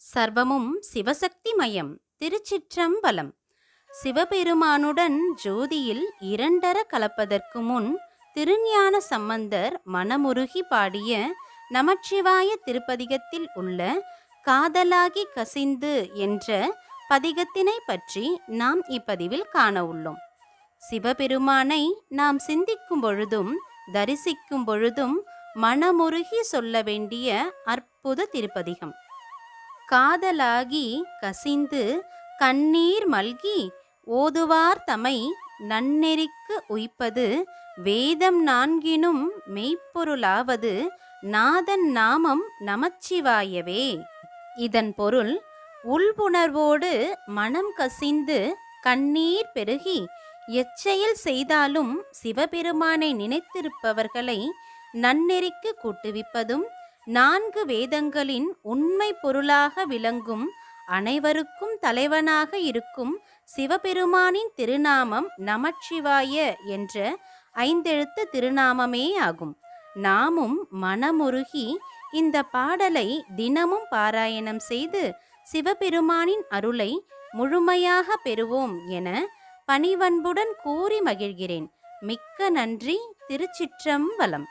சர்வமும் சிவசக்திமயம் திருச்சிற்றம்பலம். சிவபெருமானுடன் ஜோதியில் இரண்டர கலப்பதற்கு முன் திருஞான சம்பந்தர் மனமுருகி பாடிய நமச்சிவாய திருப்பதிகத்தில் உள்ள காதலாகி கசிந்து என்ற பதிகத்தினை பற்றி நாம் இப்பதிவில் காண உள்ளோம். சிவபெருமானை நாம் சிந்திக்கும் பொழுதும் தரிசிக்கும் பொழுதும் மனமுருகி சொல்ல வேண்டிய அற்புத திருப்பதிகம். காதலாகி கசிந்து கண்ணீர் மல்கி ஓதுவார் தமை நன்னெறிக்கு உய்ப்பது வேதம் நான்கினும் மெய்ப்பொருளாவது நாதன் நாமம் நமச்சிவாயவே. இதன் பொருள் உள்புணர்வோடு மனம் கசிந்து கண்ணீர் பெருகி எச்செயல் செய்தாலும் சிவபெருமானை நினைத்திருப்பவர்களை நன்னெறிக்கு கூட்டுவிப்பதும் நான்கு வேதங்களின் உண்மை பொருளாக விளங்கும் அனைவருக்கும் தலைவனாக இருக்கும் சிவபெருமானின் திருநாமம் நமச்சிவாய என்ற ஐந்தெழுத்து திருநாமமே ஆகும். நாமும் மனமுருகி இந்த பாடலை தினமும் பாராயணம் செய்து சிவபெருமானின் அருளை முழுமையாக பெறுவோம் என பணிவன்புடன் கூறி மகிழ்கிறேன். மிக்க நன்றி. திருச்சிற்றம்பலம்.